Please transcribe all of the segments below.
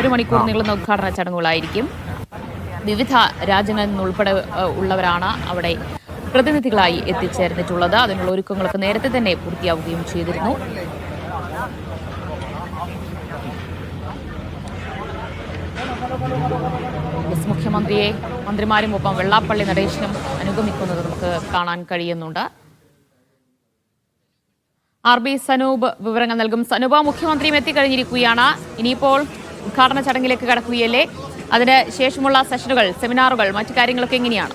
ഒരു മണിക്കൂർ നീളുന്ന ഉദ്ഘാടന ചടങ്ങുകളായിരിക്കും. വിവിധ രാജ്യങ്ങളിൽ നിന്നുൾപ്പെടെ ഉള്ളവരാണ് അവിടെ പ്രതിനിധികളായി എത്തിച്ചേർന്നിട്ടുള്ളത്. അതിനുള്ള ഒരുക്കങ്ങളൊക്കെ നേരത്തെ തന്നെ പൂർത്തിയാവുകയും ചെയ്തിരുന്നു. മുഖ്യമന്ത്രിയെ മന്ത്രിമാരും ഒപ്പം വെള്ളാപ്പള്ളി നടേശനും അനുഗമിക്കുന്നത് നമുക്ക് കാണാൻ കഴിയുന്നുണ്ട്. ആർ ബി സനൂപ് വിവരങ്ങൾ നൽകും. സനൂപ മുഖ്യമന്ത്രിയും എത്തിക്കഴിഞ്ഞിരിക്കുകയാണ്. ഇനിയിപ്പോൾ ഉദ്ഘാടന ചടങ്ങിലേക്ക് കടക്കുകയല്ലേ? അതിന് ശേഷമുള്ള സെഷനുകൾ സെമിനാറുകൾ മറ്റു കാര്യങ്ങളൊക്കെ എങ്ങനെയാണ്?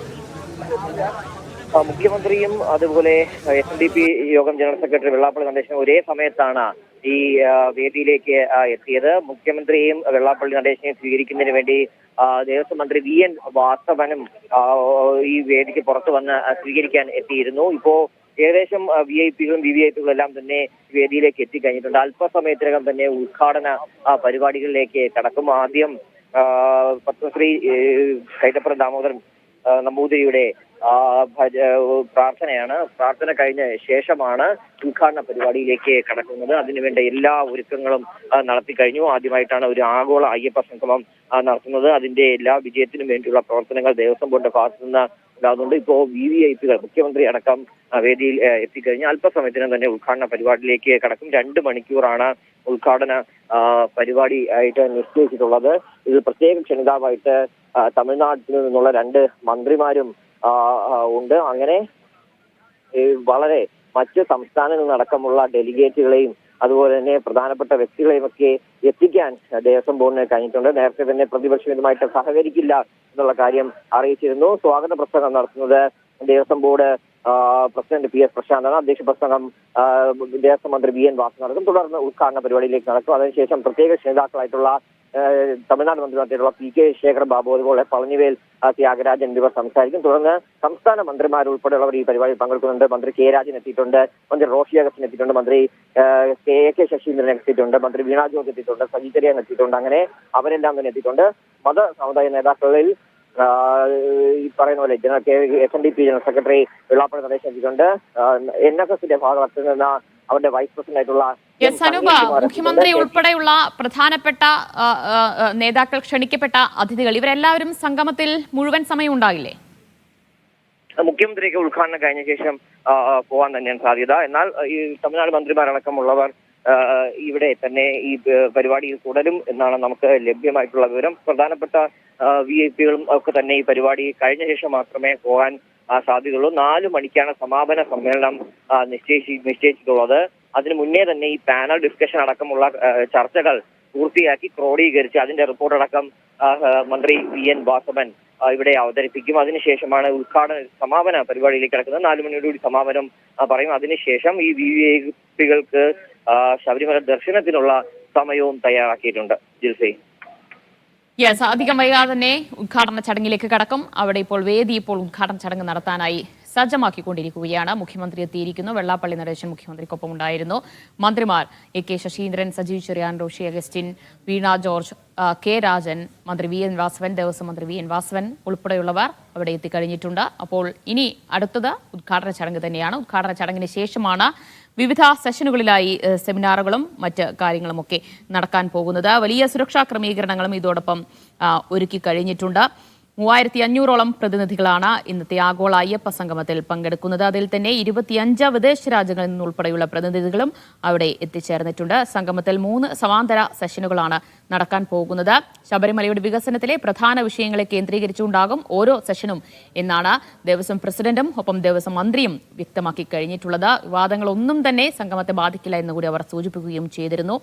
മുഖ്യമന്ത്രിയും അതുപോലെ എസ് എൻ ഡി പി യോഗം ജനറൽ സെക്രട്ടറി വെള്ളാപ്പള്ളി നടേശനും ഒരേ സമയത്താണ് ഈ വേദിയിലേക്ക് എത്തിയത്. മുഖ്യമന്ത്രിയും വെള്ളാപ്പള്ളി നടേശനെയും സ്വീകരിക്കുന്നതിന് വേണ്ടി ദേവസ്വം മന്ത്രി വി എൻ വാസവനും ഈ വേദിക്ക് പുറത്തു വന്ന് സ്വീകരിക്കാൻ എത്തിയിരുന്നു. ഇപ്പോ ഏകദേശം വി ഐ പികളും വി വി ഐ പികളും എല്ലാം തന്നെ വേദിയിലേക്ക് എത്തിക്കഴിഞ്ഞിട്ടുണ്ട്. അല്പസമയത്തിനകം തന്നെ ഉദ്ഘാടന പരിപാടികളിലേക്ക് കടക്കും. ആദ്യം പത്മശ്രീ കൈതപ്പുറം ദാമോദരൻ നമ്പൂതിരിയുടെ പ്രാർത്ഥനയാണ്. പ്രാർത്ഥന കഴിഞ്ഞ ശേഷമാണ് ഉദ്ഘാടന പരിപാടിയിലേക്ക് കടക്കുന്നത്. അതിനുവേണ്ട എല്ലാ ഒരുക്കങ്ങളും നടത്തി കഴിഞ്ഞു. ആദ്യമായിട്ടാണ് ഒരു ആഗോള അയ്യപ്പ സംഗമം നടത്തുന്നത്. അതിന്റെ എല്ലാ വിജയത്തിനും വേണ്ടിയുള്ള പ്രവർത്തനങ്ങൾ ദേവസ്വം ബോർഡിന്റെ ഭാഗത്തു നിന്ന് ഉണ്ടാകുന്നുണ്ട് ഇപ്പോ വി വി ഐ പികൾ മുഖ്യമന്ത്രി അടക്കം വേദിയിൽ എത്തിക്കഴിഞ്ഞാൽ എത്തിക്കഴിഞ്ഞ് അല്പസമയത്തിനും തന്നെ ഉദ്ഘാടന പരിപാടിയിലേക്ക് കടക്കും. രണ്ട് മണിക്കൂറാണ് ഉദ്ഘാടന പരിപാടി ആയിട്ട് നിശ്ചയിച്ചിട്ടുള്ളത്. ഇത് പ്രത്യേക ക്ഷണിതാവായിട്ട് തമിഴ്നാട്ടിൽ നിന്നുള്ള രണ്ട് മന്ത്രിമാരും ഉണ്ട്. അങ്ങനെ വളരെ മറ്റ് സംസ്ഥാനങ്ങളിൽ നിന്നടക്കമുള്ള ഡെലിഗേറ്റുകളെയും അതുപോലെ തന്നെ പ്രധാനപ്പെട്ട വ്യക്തികളെയും ഒക്കെ എത്തിക്കാൻ ദേവസ്വം ബോർഡിന് കഴിഞ്ഞിട്ടുണ്ട്. നേരത്തെ തന്നെ പ്രതിപക്ഷം ഇതുമായിട്ട് സഹകരിക്കില്ല എന്നുള്ള കാര്യം അറിയിച്ചിരുന്നു. സ്വാഗത പ്രസംഗം നടത്തുന്നത് Devaswom board president P S പ്രശാന്താണ്. അധ്യക്ഷ പ്രസംഗം ദേവസ്വം മന്ത്രി വി എൻ വാസു നടക്കും തുടർന്ന് ഉദ്ഘാടന പരിപാടിയിലേക്ക് നടക്കും. അതിനുശേഷം പ്രത്യേക ക്ഷണിതാക്കളായിട്ടുള്ള ആ, തമിഴ്നാട് മന്ത്രിമാരായിട്ടുള്ള പി കെ ശേഖർ ബാബു അതുപോലെ പളനിവേൽ ത്യാഗരാജൻ എന്നിവർ സംസാരിക്കും. തുടർന്ന് സംസ്ഥാന മന്ത്രിമാരുൾപ്പെടെയുള്ളവർ ഈ പരിപാടിയിൽ പങ്കെടുക്കുന്നുണ്ട്. മന്ത്രി കെ രാജൻ എത്തിയിട്ടുണ്ട്. മന്ത്രി റോഷി അഗസ്റ്റിൻ എത്തിയിട്ടുണ്ട്. മന്ത്രി കെ എ കെ ശശീന്ദ്രൻ എത്തിയിട്ടുണ്ട്. മന്ത്രി വീണ ജോർജ് എത്തിയിട്ടുണ്ട്. സജി ചെറിയാൻ എത്തിയിട്ടുണ്ട്. അങ്ങനെ അവരെല്ലാം തന്നെ എത്തിയിട്ടുണ്ട്. മത സമുദായ നേതാക്കളിൽ ഈ പറയുന്ന പോലെ general S N D P general secretary Vellappally Natesan എത്തിയിട്ടുണ്ട്. എൻ എസ് എസിന്റെ ഭാഗത്ത് അവരുടെ വൈസ് പ്രസിഡന്റ് ആയിട്ടുള്ള. എസ് അനൂപ മുഖ്യമന്ത്രി ഉൾപ്പെടെയുള്ള പ്രധാനപ്പെട്ട നേതാക്കൾ ക്ഷണിക്കപ്പെട്ട അതിഥികൾ. ഇവരെല്ലാവരും സംഗമത്തിൽ മുഴുവൻ സമയം ഉണ്ടാകില്ലേ മുഖ്യമന്ത്രിയൊക്കെ ഉദ്ഘാടനം കഴിഞ്ഞ ശേഷം പോവാൻ തന്നെയാണ് സാധ്യത. എന്നാൽ ഈ തമിഴ്നാട് മന്ത്രിമാരടക്കമുള്ളവർ ഇവിടെ തന്നെ ഈ പരിപാടിയിൽ തുടരും എന്നാണ് നമുക്ക് ലഭ്യമായിട്ടുള്ള വിവരം. പ്രധാനപ്പെട്ട വി ഐ പികളും ഒക്കെ തന്നെ ഈ പരിപാടി കഴിഞ്ഞ ശേഷം മാത്രമേ പോകാൻ സാധ്യതയുള്ളൂ. നാല് മണിക്കാണ് സമാപന സമ്മേളനം നിശ്ചയിച്ച് നിശ്ചയിച്ചി നിശ്ചയിച്ചിട്ടുള്ളത്. അതിനു മുന്നേ തന്നെ ഈ പാനൽ ഡിസ്കഷൻ അടക്കമുള്ള ചർച്ചകൾ പൂർത്തിയാക്കി ക്രോഡീകരിച്ച് അതിന്റെ റിപ്പോർട്ട് അടക്കം മന്ത്രി വി എൻ വാസവൻ ഇവിടെ അവതരിപ്പിക്കും. അതിനുശേഷമാണ് ഉദ്ഘാടന സമാപന പരിപാടിയിലേക്ക് കിടക്കുന്നത്. നാലു മണിയോടുകൂടി സമാപനം പറയും. അതിനുശേഷം ഈ വി ഐ ശബരിമല ദർശനത്തിനുള്ള സമയവും തയ്യാറാക്കിയിട്ടുണ്ട്. ജിൽസി. യെസ് അധികം വൈകാതെ തന്നെ ഉദ്ഘാടന ചടങ്ങിലേക്ക് കടക്കും. അവിടെ ഇപ്പോൾ വേദി ഇപ്പോൾ ഉദ്ഘാടന ചടങ്ങ് നടത്താനായി സജ്ജമാക്കിക്കൊണ്ടിരിക്കുകയാണ്. മുഖ്യമന്ത്രി എത്തിയിരിക്കുന്നു. വെള്ളാപ്പള്ളി നടേശൻ മുഖ്യമന്ത്രിക്കൊപ്പം ഉണ്ടായിരുന്നു. മന്ത്രിമാർ A K Saseendran Sajeev Cherian Roshy Augustine Veena George K Rajan മന്ത്രി വി എൻ വാസവൻ ദേവസ്വം മന്ത്രി വി എൻ വാസവൻ ഉൾപ്പെടെയുള്ളവർ അവിടെ എത്തിക്കഴിഞ്ഞിട്ടുണ്ട്. അപ്പോൾ ഇനി അടുത്തത് ഉദ്ഘാടന ചടങ്ങ് തന്നെയാണ്. ഉദ്ഘാടന ചടങ്ങിന് ശേഷമാണ് വിവിധ സെഷനുകളിലായി സെമിനാറുകളും മറ്റ് കാര്യങ്ങളുമൊക്കെ നടക്കാൻ പോകുന്നത്. വലിയ സുരക്ഷാ ക്രമീകരണങ്ങളും ഇതോടൊപ്പം ഒരുക്കി കഴിഞ്ഞിട്ടുണ്ട്. മൂവായിരത്തി അഞ്ഞൂറോളം പ്രതിനിധികളാണ് ഇന്നത്തെ ആഗോള അയ്യപ്പ സംഗമത്തിൽ പങ്കെടുക്കുന്നത്. അതിൽ തന്നെ ഇരുപത്തിയഞ്ച് വിദേശ രാജ്യങ്ങളിൽ നിന്നുൾപ്പെടെയുള്ള പ്രതിനിധികളും അവിടെ എത്തിച്ചേർന്നിട്ടുണ്ട്. സംഗമത്തിൽ മൂന്ന് സമാന്തര സെഷനുകളാണ് നടക്കാൻ പോകുന്നത്. ശബരിമലയുടെ വികസനത്തിലെ പ്രധാന വിഷയങ്ങളെ കേന്ദ്രീകരിച്ചുണ്ടാകും ഓരോ സെഷനും എന്നാണ് ദേവസ്വം പ്രസിഡന്റും ഒപ്പം ദേവസ്വം മന്ത്രിയും വ്യക്തമാക്കി കഴിഞ്ഞിട്ടുള്ളത്. വിവാദങ്ങളൊന്നും തന്നെ സംഗമത്തെ ബാധിക്കില്ല എന്നുകൂടി അവർ സൂചിപ്പിക്കുകയും ചെയ്തിരുന്നു.